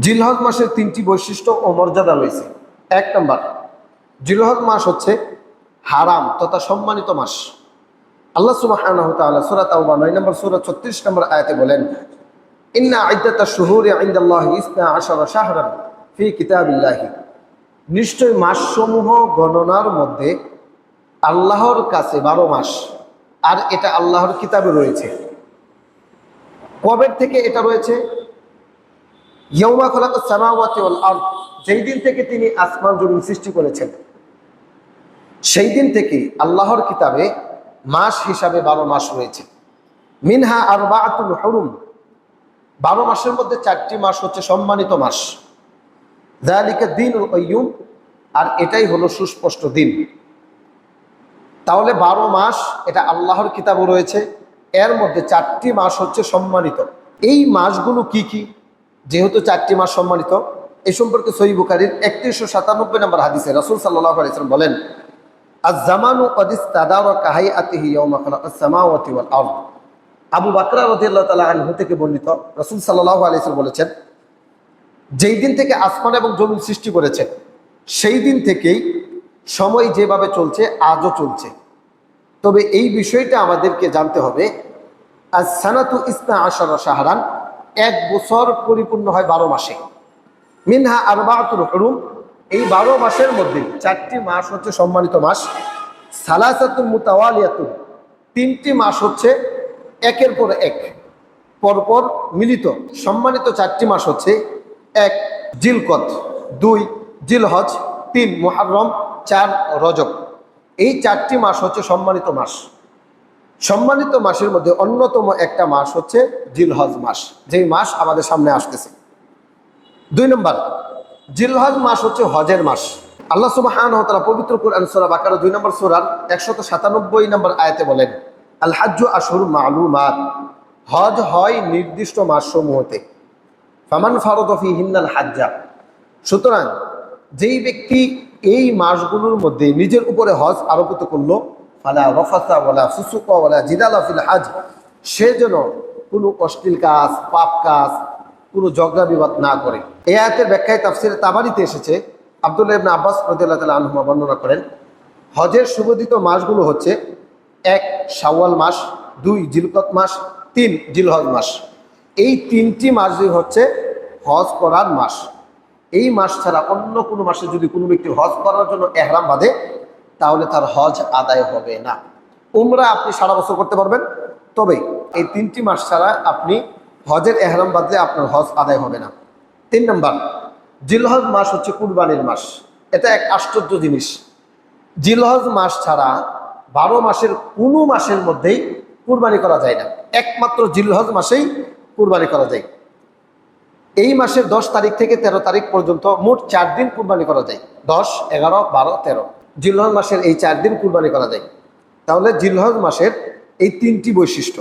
জিলহজ মাসের তিনটি বৈশিষ্ট্য ও মর্যাদা রয়েছে। এক নম্বর, জিলহজ মাস হচ্ছে হারাম তথা সম্মানিত মাস। আল্লাহ সুবহানাহু ওয়া তাআলা সূরা তাওবা 9 নম্বর, সূরা 36 নম্বর আয়াতে বলেন, ইন্না ইদ্দাতাশ শুহুরি ইনদাল্লাহি ইসনা আশারা শাহরান ফি কিতাবিল্লাহি। নিশ্চয় মাসসমূহ গণনার মধ্যে আল্লাহর কাছে বারো মাস, আর এটা আল্লাহর কিতাবে রয়েছে। কবের থেকে এটা রয়েছে? ইয়মা খলাক সামাওয়াতি ওয়াল যেই দিন থেকে তিনি আসমান জমিন সৃষ্টি করেছেন। সেই দিন থেকে আল্লাহর কিতাবে মাস হিসাবে বারো মাস রয়েছে। মিনহা আর বাতুল হরুম, বারো মাসের মধ্যে চারটি মাস হচ্ছে সম্মানিত মাস। জালিকা দিন ওয়ুম আর এটাই হলো সুস্পষ্ট দিন। তাহলে বারো মাস এটা আল্লাহর কিতাবও রয়েছে, এর মধ্যে চারটি মাস হচ্ছে সম্মানিত। এই মাসগুলো কি কি? যেহেতু চারটি মাস সম্মানিত এই সম্পর্কে সহি বুখারির একত্রিশশো সাতানব্বই নম্বর হাদিসে রসুল সাল্লাহ আলাইসলাম বলেন আজ জামানু কদিস তাদার কাহাই আতিহি সামাওয়াতি ওয়াল আরদ। আবু বাকরা রদিয়াল্লাহ তালা আনহু থেকে বর্ণিত রসুল সাল্লাহ আলাইসলাম বলেছেন, যেই দিন থেকে আসমান এবং জমিন সৃষ্টি করেছে, সেই দিন থেকেই সময় যেভাবে চলছে, আজও চলছে। তবে এই বিষয়টা আমাদেরকে জানতে হবে আজ সানাতু ইসনা আশার সাহারান এক বছর পরিপূর্ণ হয় বারো মাসে। মিনহা আরবাতুল হরুম। এই বারো মাসের মধ্যে চারটি মাস হচ্ছে সম্মানিত মাস। সালাসাতুল মুতাওয়ালিয়াতুল তিনটি মাস হচ্ছে একের পর এক। পরপর মিলিত সম্মানিত চারটি মাস হচ্ছে এক জিলকত, দুই জিলহজ, তিন মুহাররম, চার রজব। এই চারটি মাস হচ্ছে সম্মানিত মাস। সম্মানিত মাসের মধ্যে অন্যতম একটা মাস হচ্ছে জিলহজ মাস। যেই মাস আমাদের সামনে আসতেছে। দুই নম্বর, জিলহজ মাস হচ্ছে হজের মাস। আল্লাহ সুবহান তারা পবিত্র কুরআন সূরা বাকারা দুই নম্বর সূরার একশত সাতানব্বই নম্বর আয়াতে বলেন আল হাজ্জু আশহুর মালুমাত। হজ হয় নির্দিষ্ট মাসসমূহতে। ফামান ফারদফি হিন্নাল হাজ্জা সুতরাং যেই ব্যক্তি এই মাসগুলোর মধ্যে নিজের উপরে হজ আরোপিত করল ফালা রফাসা ওয়ালা ফুসুকা ওয়ালা জিদালা ফিল হাজ। সে যেন কোনো অশ্লীল কাজ, পাপ কাজ, কোনো ঝগড়া বিবাদ না করে। এই আয়াতের ব্যাখ্যায় তাফসিরে তাবারিতে এসেছে, আব্দুল্লাহ ইবনে আব্বাস রাদিয়াল্লাহু তাআলা আনহুমা বর্ণনা করেন, হজের সুবোধিত মাসগুলো হচ্ছে এক শাওয়াল মাস, দুই জিলকত মাস, তিন জিলহজ মাস। এই তিনটি মাসই হচ্ছে হজ করার মাস। এই মাস ছাড়া অন্য কোনো মাসে যদি কোনো ব্যক্তি হজ করার জন্য এহরাম বাঁধে তাহলে তার হজ আদায় হবে না। উমরা আপনি সারা বছর করতে পারবেন, তবে এই তিনটি মাস ছাড়া আপনি হজের এহরাম বাঁধলে আপনার হজ আদায় হবে না। তিন নম্বর, জিলহজ মাস হচ্ছে কুরবানির মাস। এটা এক আশ্চর্য জিনিস। জিলহজ মাস ছাড়া বারো মাসের কোনো মাসের মধ্যেই কুরবানি করা যায় না। একমাত্র জিলহজ মাসেই কুরবানি করা যায়। এই মাসের দশ তারিখ থেকে ১৩ তারিখ পর্যন্ত মোট চার দিন কুরবানি করা যায়। দশ, এগারো, বারো, তেরো। জিলহজ মাসের এই চার দিন কুরবানি করা যায়। তাহলে জিলহজ মাসের এই তিনটি বৈশিষ্ট্য।